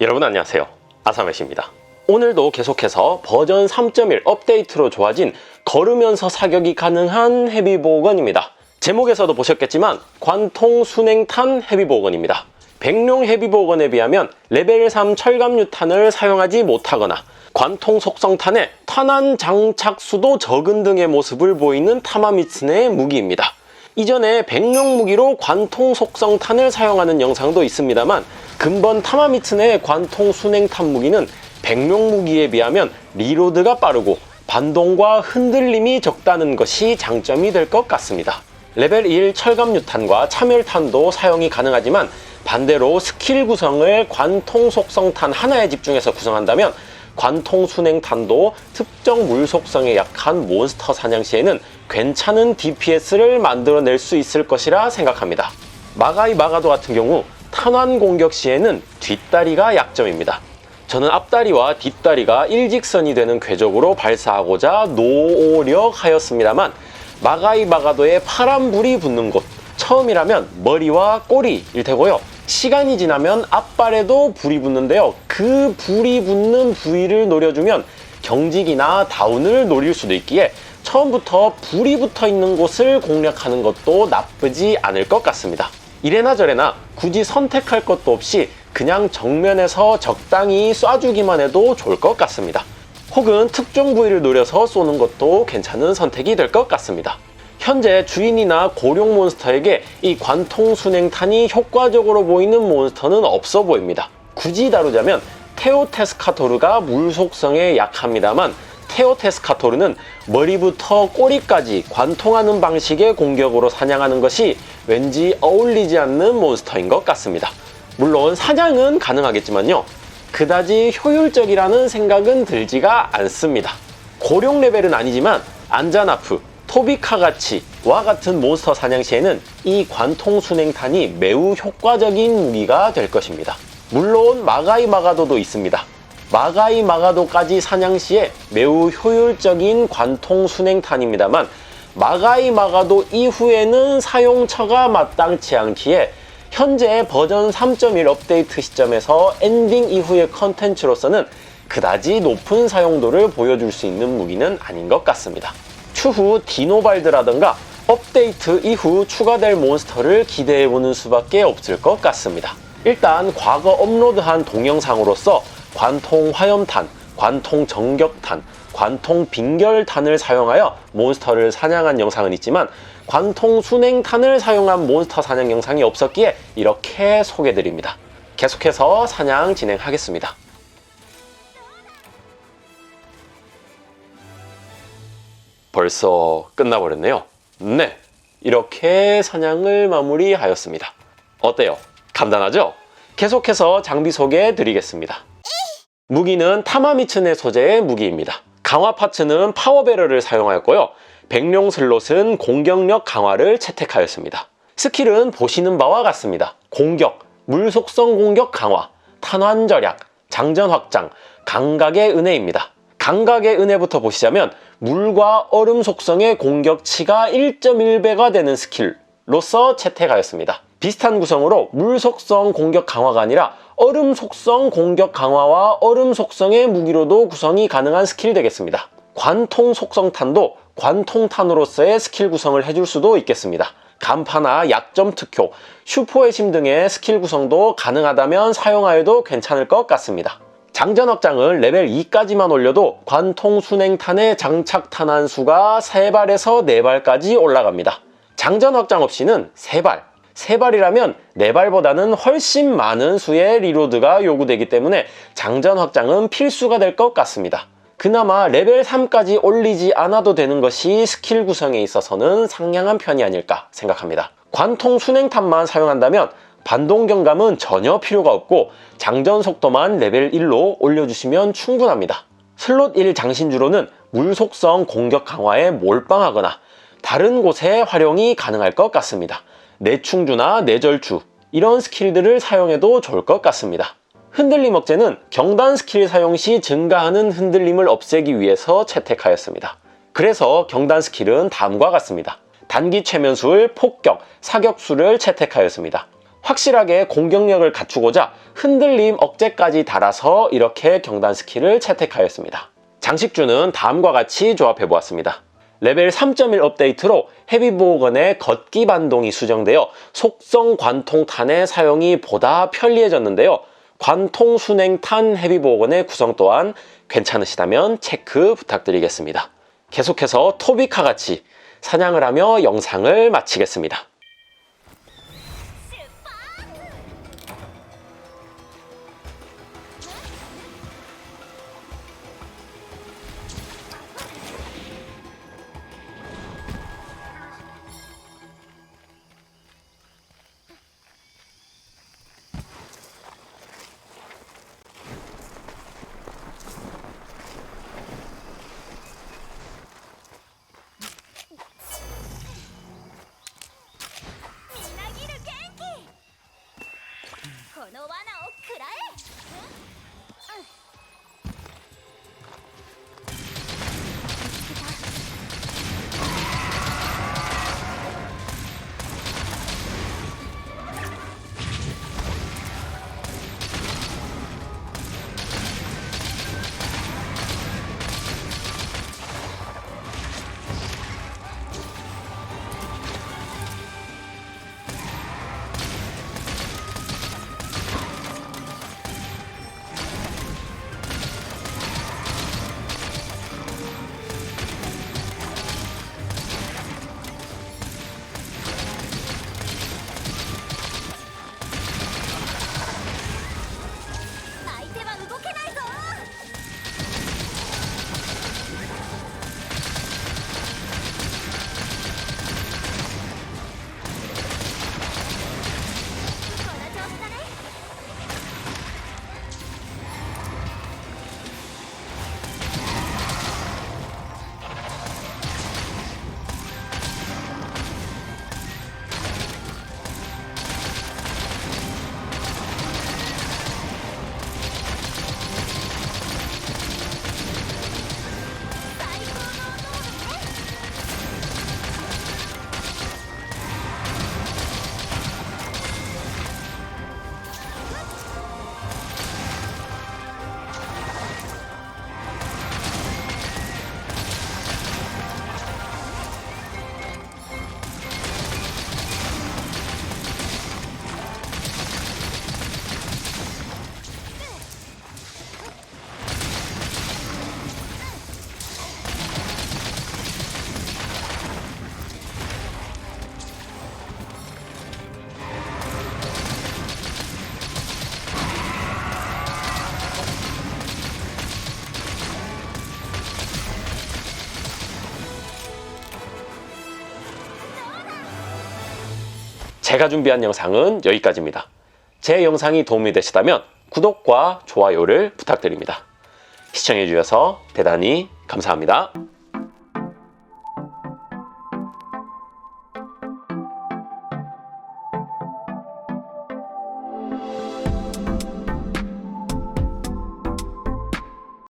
여러분 안녕하세요. 아사메시입니다. 오늘도 계속해서 버전 3.1 업데이트로 좋아진 걸으면서 사격이 가능한 헤비보건입니다. 제목에서도 보셨겠지만 관통 순행탄 헤비보건입니다. 백룡 헤비보건에 비하면 레벨 3 철갑 유탄을 사용하지 못하거나 관통 속성탄의 탄환 장착수도 적은 등의 모습을 보이는 타마미츠네의 무기입니다. 이전에 백룡 무기로 관통 속성 탄을 사용하는 영상도 있습니다만 근본 타마미츠네의 관통 순행 탄 무기는 백룡 무기에 비하면 리로드가 빠르고 반동과 흔들림이 적다는 것이 장점이 될 것 같습니다. 레벨 1 철갑 유탄과 참열탄도 사용이 가능하지만 반대로 스킬 구성을 관통 속성탄 하나에 집중해서 구성한다면 관통 순행탄도 특정 물 속성에 약한 몬스터 사냥 시에는 괜찮은 DPS를 만들어낼 수 있을 것이라 생각합니다. 마가이 마가도 같은 경우 탄환 공격 시에는 뒷다리가 약점입니다. 저는 앞다리와 뒷다리가 일직선이 되는 궤적으로 발사하고자 노력하였습니다만 마가이 마가도에 파란불이 붙는 곳 처음이라면 머리와 꼬리일 테고요. 시간이 지나면 앞발에도 불이 붙는데요. 그 불이 붙는 부위를 노려주면 경직이나 다운을 노릴 수도 있기에 처음부터 불이 붙어 있는 곳을 공략하는 것도 나쁘지 않을 것 같습니다. 이래나 저래나 굳이 선택할 것도 없이 그냥 정면에서 적당히 쏴주기만 해도 좋을 것 같습니다. 혹은 특정 부위를 노려서 쏘는 것도 괜찮은 선택이 될 것 같습니다. 현재 주인이나 고령 몬스터에게 이 관통 순행탄이 효과적으로 보이는 몬스터는 없어 보입니다. 굳이 다루자면 테오테스카토르가 물 속성에 약합니다만 테오테스카토르는 머리부터 꼬리까지 관통하는 방식의 공격으로 사냥하는 것이 왠지 어울리지 않는 몬스터인 것 같습니다. 물론 사냥은 가능하겠지만요. 그다지 효율적이라는 생각은 들지가 않습니다. 고령 레벨은 아니지만 안자나프, 토비카가치와 같은 몬스터 사냥 시에는 이 관통 순행탄이 매우 효과적인 무기가 될 것입니다. 물론 마가이 마가도도 있습니다. 마가이 마가도까지 사냥 시에 매우 효율적인 관통 순행탄입니다만 마가이 마가도 이후에는 사용처가 마땅치 않기에 현재 버전 3.1 업데이트 시점에서 엔딩 이후의 컨텐츠로서는 그다지 높은 사용도를 보여줄 수 있는 무기는 아닌 것 같습니다. 추후 디노발드라던가 업데이트 이후 추가될 몬스터를 기대해보는 수밖에 없을 것 같습니다. 일단 과거 업로드한 동영상으로서 관통 화염탄, 관통 정격탄, 관통 빙결탄을 사용하여 몬스터를 사냥한 영상은 있지만 관통 순행탄을 사용한 몬스터 사냥 영상이 없었기에 이렇게 소개드립니다. 계속해서 사냥 진행하겠습니다. 벌써 끝나버렸네요. 네. 이렇게 사냥을 마무리하였습니다. 어때요? 간단하죠? 계속해서 장비 소개해 드리겠습니다. 무기는 타마미츠네 소재의 무기입니다. 강화 파츠는 파워베러를 사용하였고요. 백룡 슬롯은 공격력 강화를 채택하였습니다. 스킬은 보시는 바와 같습니다. 공격, 물 속성 공격 강화, 탄환 절약, 장전 확장, 감각의 은혜입니다. 감각의 은혜부터 보시자면 물과 얼음 속성의 공격치가 1.1배가 되는 스킬로서 채택하였습니다. 비슷한 구성으로 물 속성 공격 강화가 아니라 얼음 속성 공격 강화와 얼음 속성의 무기로도 구성이 가능한 스킬 되겠습니다. 관통 속성탄도 관통탄으로서의 스킬 구성을 해줄 수도 있겠습니다. 간파나 약점 특효, 슈퍼의 심 등의 스킬 구성도 가능하다면 사용하여도 괜찮을 것 같습니다. 장전 확장을 레벨 2까지만 올려도 관통 순행탄의 장착 탄환 수가 3발에서 4발까지 올라갑니다. 장전 확장 없이는 3발, 3발이라면 4발보다는 훨씬 많은 수의 리로드가 요구되기 때문에 장전 확장은 필수가 될 것 같습니다. 그나마 레벨 3까지 올리지 않아도 되는 것이 스킬 구성에 있어서는 상냥한 편이 아닐까 생각합니다. 관통 순행탄만 사용한다면 반동 경감은 전혀 필요가 없고 장전 속도만 레벨 1로 올려주시면 충분합니다. 슬롯 1 장신주로는 물 속성 공격 강화에 몰빵하거나 다른 곳에 활용이 가능할 것 같습니다. 내충주나 내절주 이런 스킬들을 사용해도 좋을 것 같습니다. 흔들림 억제는 경단 스킬 사용 시 증가하는 흔들림을 없애기 위해서 채택하였습니다. 그래서 경단 스킬은 다음과 같습니다. 단기 최면술, 폭격, 사격수를 채택하였습니다. 확실하게 공격력을 갖추고자 흔들림 억제까지 달아서 이렇게 경단 스킬을 채택하였습니다. 장식주는 다음과 같이 조합해 보았습니다. 레벨 3.1 업데이트로 헤비보건의 걷기 반동이 수정되어 속성 관통탄의 사용이 보다 편리해졌는데요. 관통 순행 탄 헤비보건의 구성 또한 괜찮으시다면 체크 부탁드리겠습니다. 계속해서 토비카 같이 사냥을 하며 영상을 마치겠습니다. 제가 준비한 영상은 여기까지입니다. 제 영상이 도움이 되시다면 구독과 좋아요를 부탁드립니다. 시청해주셔서 대단히 감사합니다.